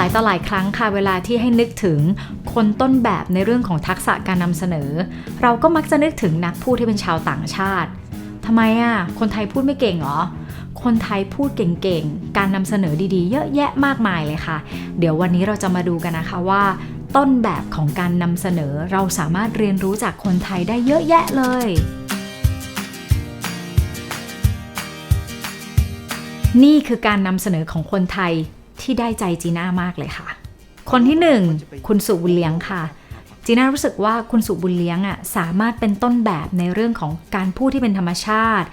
หลายต่อหลายครั้งค่ะเวลาที่ให้นึกถึงคนต้นแบบในเรื่องของทักษะการนำเสนอ เราก็มักจะนึกถึงนักพูดที่เป็นชาวต่างชาติทำไมอะคนไทยพูดไม่เก่งหรอคนไทยพูดเก่งๆ การนำเสนอดีๆ เยอะแยะมากมายเลยค่ะ เดี๋ยววันนี้เราจะมาดูกันนะคะว่า ต้นแบบของการนำเสนอเราสามารถเรียนรู้จากคนไทยได้เยอะแยะเลย นี่คือการนำเสนอของคนไทย ที่ได้ใจจีน่ามากเลยค่ะ คนที่หนึ่งคุณสุบุญเลี้ยงค่ะ จีน่ารู้สึกว่าคุณสุบุญเลี้ยงอะสามารถเป็นต้นแบบในเรื่องของการพูดที่เป็นธรรมชาติ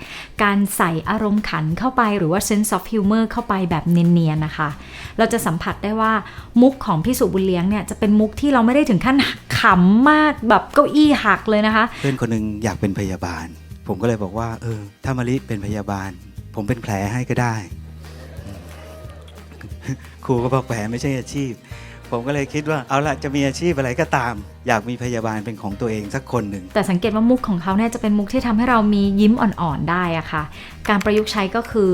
การใส่อารมณ์ขันเข้าไปหรือว่า sense of humor เข้าไปแบบเนียนๆนะคะ เราจะสัมผัสได้ว่ามุกของพี่สุบุญเลี้ยงเนี่ยจะเป็นมุกที่เราไม่ได้ถึงขั้นขำมากแบบเก้าอี้หักเลยนะคะ เพื่อนคนหนึ่งอยากเป็นพยาบาล ผมก็เลยบอกว่า เออ ถ้ามะลิเป็นพยาบาล ผมเป็นแผลให้ก็ได้ ครูก็บอกแผลไม่ใช่อาชีพ ผมก็เลยคิดว่าเอาละจะมีอาชีพอะไรก็ตาม อยากมีพยาบาลเป็นของตัวเองสักคนหนึ่ง แต่สังเกตว่ามุกของเขาเนี่ยจะเป็นมุกที่ทำให้เรามียิ้มอ่อนๆได้อะค่ะ การประยุกต์ใช้ก็คือ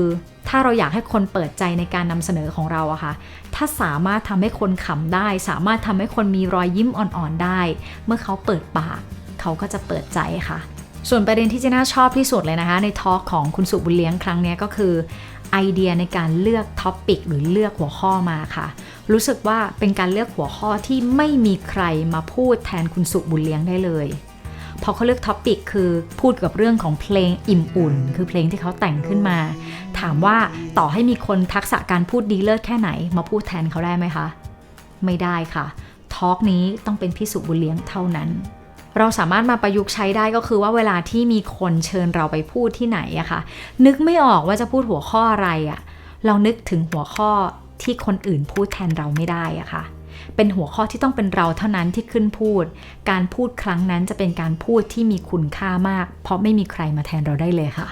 ถ้าเราอยากให้คนเปิดใจในการนำเสนอของเราอะค่ะ ถ้าสามารถทำให้คนขำได้ สามารถทำให้คนมีรอยยิ้มอ่อนๆได้ เมื่อเขาเปิดปาก เขาก็จะเปิดใจค่ะ ส่วนประเด็นที่เจน่าชอบที่สุดเลยนะคะ ในทอล์กของคุณสุบุญเลี้ยงครั้งนี้ก็คือไอเดียในการเลือกท็อปปิกหรือเลือกหัวข้อมาค่ะ รู้สึกว่าเป็นการเลือกหัวข้อที่ไม่มีใครมาพูดแทนคุณสุบุญเลี้ยงได้เลยพอเขาเลือกท็อปปิกคือพูดกับเรื่องของเพลงอิ่มอุ่น คือเพลงที่เขาแต่งขึ้นมา ถามว่าต่อให้มีคนทักษะการพูดดีเลิศแค่ไหน มาพูดแทนเขาได้ไหมคะ ไม่ได้ค่ะทอล์กนี้ต้องเป็นพี่สุบุญเลี้ยงเท่านั้น เราสามารถมาประยุกต์ใช้ได้ก็คือว่าเวลาที่มีคนเชิญเราไปพูดที่ไหนอะค่ะ นึกไม่ออกว่าจะพูดหัวข้ออะไรอะเรานึกถึงหัวข้อที่คนอื่นพูดแทนเราไม่ได้อะค่ะ เป็นหัวข้อที่ต้องเป็นเราเท่านั้นที่ขึ้นพูด การพูดครั้งนั้นจะเป็นการพูดที่มีคุณค่ามาก เพราะไม่มีใครมาแทนเราได้เลยค่ะ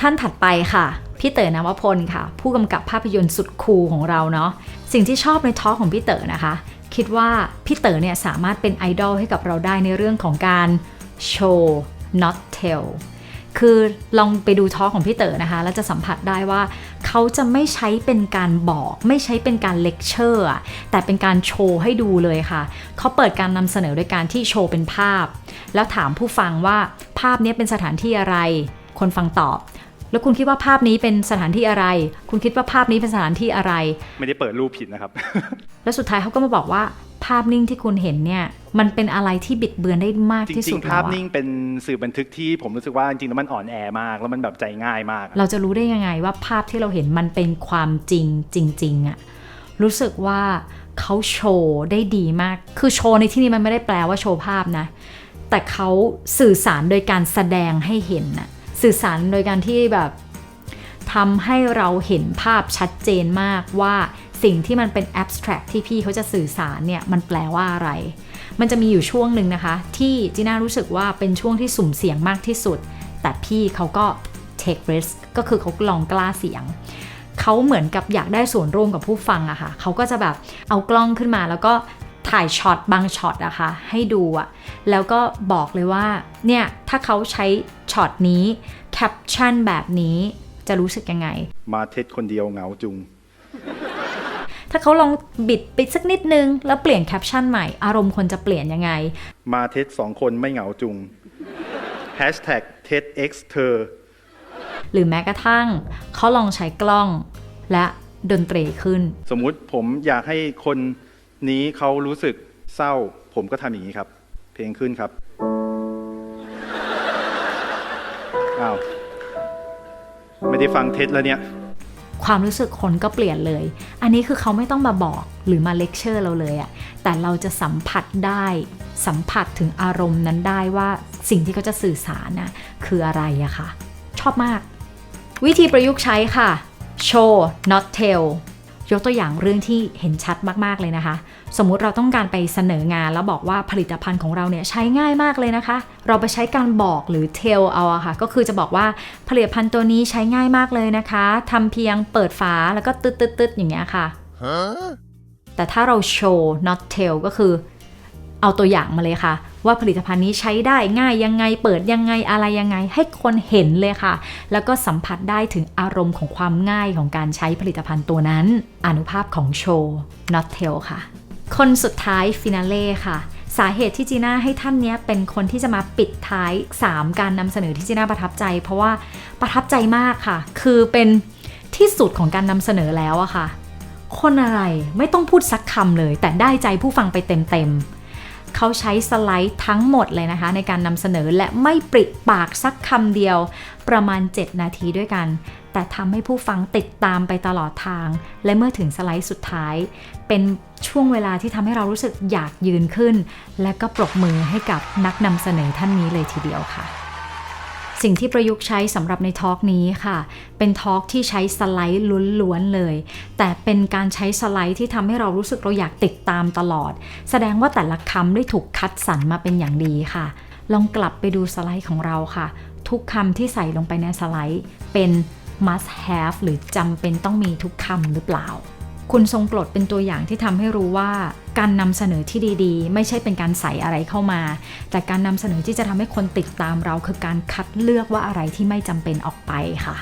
ท่านถัดไปค่ะ พี่เต๋อนวพลค่ะ ผู้กำกับภาพยนตร์สุดคูลของเราเนาะสิ่งที่ชอบในทอล์กของพี่เต๋อนะคะ คิดว่าพี่เต๋อเนี่ยสามารถเป็นไอดอลให้กับเราได้ในเรื่องของการโชว์ not tell คือลองไปดูทอล์กของพี่เต๋อนะคะ แล้วจะสัมผัสได้ว่า เขาจะไม่ใช้เป็นการบอก ไม่ใช้เป็นการเลคเชอร์แต่เป็นการโชว์ให้ดูเลยค่ะ เขาเปิดการนำเสนอโดยการที่โชว์เป็นภาพ แล้วถามผู้ฟังว่าภาพนี้เป็นสถานที่อะไร คนฟังตอบ แล้วคุณคิดว่าภาพนี้เป็นสถานที่อะไร คุณคิดว่าภาพนี้เป็นสถานที่อะไร ไม่ได้เปิดรูปผิดนะครับ แล้วสุดท้ายเขาก็มาบอกว่าภาพนิ่งที่คุณเห็นเนี่ย มันเป็นอะไรที่บิดเบือนได้มากจที่ริสุงดๆ แล้ภาพวอะนิ่งเป็นสื่อบันทึกที่ผมรู้สึกว่าจริงๆแล้วมันอ่อนแอมาก แล้วมันแบบใจง่ายมาก เราจะรู้ได้ยังไงว่าภาพที่เราเห็นมันเป็นความจริงจริงๆอะรู้สึกว่าเขาโชว์ได้ดีมาก คือโชว์ในที่นี้มันไม่ได้แปลว่าโชว์ภาพนะ แต่เขาสื่อสารโดยการแสดงให้เห็นน่ะ สื่อสารโดยการที่แบบทำให้เราเห็นภาพชัดเจนมากว่าสิ่งที่มันเป็น abstract ที่พี่เขาจะสื่อสารเนี่ยมันแปลว่าอะไร มันจะมีอยู่ช่วงหนึ่งนะคะ ที่จีน่ารู้สึกว่าเป็นช่วงที่สุ่มเสี่ยงมากที่สุด แต่พี่เขาก็ take risk ก็คือเขาลองกล้าเสี่ยง เขาเหมือนกับอยากได้ส่วนร่วมกับผู้ฟังอะค่ะ เขาก็จะแบบเอากล้องขึ้นมาแล้วก็ถ่ายช็อตบางช็อตอะค่ะให้ดูอะแล้วก็บอกเลยว่าเนี่ยถ้าเขาใช้ ช็อตนี้แคปชั่นแบบนี้จะรู้สึกยังไง มาเท็ดคนเดียวเหงาจุง ถ้าเขาลองบิดไปสักนิดนึง แล้วเปลี่ยนแคปชั่นใหม่ อารมณ์คนจะเปลี่ยนยังไง มาเท็ดสองคนไม่เหงาจุง Hashtag เท็ด x เธอหรือแม้กระทั่งเขาลองใช้กล้องและดนตรีขึ้น สมมุติผมอยากให้คนนี้เขารู้สึกเศร้า ผมก็ทำอย่างนี้ครับ เพลงขึ้นครับ อ้าว ไม่ได้ฟังเท็จแล้วเนี่ย ความรู้สึกคนก็เปลี่ยนเลย อันนี้คือเขาไม่ต้องมาบอกหรือมาเลคเชอร์เราเลยอะแต่เราจะสัมผัสได้ สัมผัสถึงอารมณ์นั้นได้ว่าสิ่งที่เขาจะสื่อสารนะคืออะไรอะค่ะ ชอบมาก วิธีประยุกต์ใช้ค่ะ show not tell ยกตัวอย่างเรื่องที่เห็นชัดมากๆเลยนะคะ สมมุติเราต้องการไปเสนองานแล้วบอกว่าผลิตภัณฑ์ของเราเนี่ยใช้ง่ายมากเลยนะคะ เราไปใช้การบอกหรือ tell เอาอะค่ะ ก็คือจะบอกว่าผลิตภัณฑ์ตัวนี้ใช้ง่ายมากเลยนะคะทำเพียงเปิดฝาแล้วก็ตึ๊ดตึ๊ดตึ๊ดอย่างเงี้ยค่ะแต่ถ้าเรา show not tell ก็คือ เอาตัวอย่างมาเลยค่ะ ว่าผลิตภัณฑ์นี้ใช้ได้ง่ายยังไงเปิดยังไงอะไรยังไง ให้คนเห็นเลยค่ะ แล้วก็สัมผัสได้ถึงอารมณ์ของความง่ายของการใช้ผลิตภัณฑ์ตัวนั้น อนุภาพของโชว์ not tell ค่ะ คนสุดท้ายฟินาเล่ค่ะสาเหตุที่จีน่าให้ท่านนี้เป็นคนที่จะมาปิดท้าย 3 การนำเสนอที่จีน่าประทับใจ เพราะว่าประทับใจมากค่ะ คือเป็นที่สุดของการนำเสนอแล้วอะค่ะ คนอะไรไม่ต้องพูดสักคำเลย แต่ได้ใจผู้ฟังไปเต็มๆ เขาใช้สไลด์ทั้งหมดเลยนะคะ ในการนำเสนอและไม่ปริปากสักคำเดียว ประมาณ 7 นาทีด้วยกัน แต่ทำให้ผู้ฟังติดตามไปตลอดทาง และเมื่อถึงสไลด์สุดท้าย เป็นช่วงเวลาที่ทำให้เรารู้สึกอยากยืนขึ้น และก็ปรบมือให้กับนักนำเสนอท่านนี้เลยทีเดียวค่ะ สิ่งที่ประยุกต์ใช้สำหรับในทอล์กนี้ค่ะ เป็นทอล์กที่ใช้สไลด์ล้วนๆเลย แต่เป็นการใช้สไลด์ที่ทำให้เรารู้สึกเราอยากติดตามตลอด แสดงว่าแต่ละคำได้ถูกคัดสรรมาเป็นอย่างดีค่ะ ลองกลับไปดูสไลด์ของเราค่ะ ทุกคำที่ใส่ลงไปในสไลด์ เป็น must have หรือจำเป็นต้องมีทุกคำหรือเปล่า คุณทรงกรดเป็นตัวอย่างที่ทำให้รู้ว่า การนำเสนอที่ดีๆ ไม่ใช่เป็นการใส่อะไรเข้ามา แต่การนำเสนอที่จะทำให้คนติดตามเราคือการคัดเลือกว่าอะไรที่ไม่จำเป็นออกไปค่ะ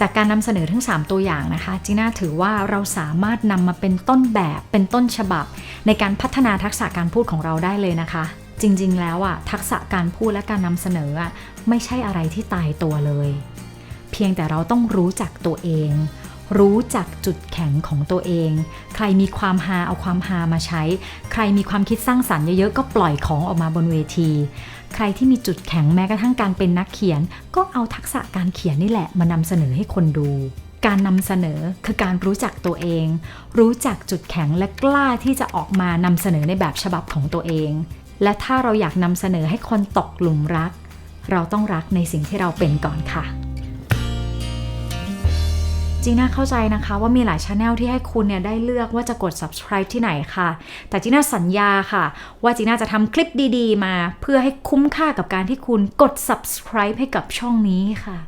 จากการนำเสนอทั้ง 3 ตัวอย่างนะคะจีน่าถือว่าเราสามารถนำมาเป็นต้นแบบเป็นต้นฉบับ ในการพัฒนาทักษะการพูดของเราได้เลยนะคะจริงๆ แล้วอะทักษะการพูดและการนำเสนออะไม่ใช่อะไรที่ตายตัวเลย เพียงแต่เราต้องรู้จักตัวเอง รู้จักจุดแข็งของตัวเอง ใครมีความฮาเอาความฮามาใช้ ใครมีความคิดสร้างสรรค์เยอะๆก็ปล่อยของออกมาบนเวที ใครที่มีจุดแข็งแม้กระทั่งการเป็นนักเขียน ก็เอาทักษะการเขียนนี่แหละมานำเสนอให้คนดูการนำเสนอคือการรู้จักตัวเอง รู้จักจุดแข็งและกล้าที่จะออกมานำเสนอในแบบฉบับของตัวเอง และถ้าเราอยากนำเสนอให้คนตกหลุมรัก เราต้องรักในสิ่งที่เราเป็นก่อนค่ะ จีน่าเข้าใจนะคะว่ามีหลายช anel ที่ให้คุณเนี่ยได้เลือกว่าจะกด subscribe ที่ไหนค่ะ แต่จีน่าสัญญาค่ะ ว่าจีน่าจะทำคลิปดีๆ มา เพื่อให้คุ้มค่ากับการที่คุณกด subscribe ให้กับช่องนี้ค่ะ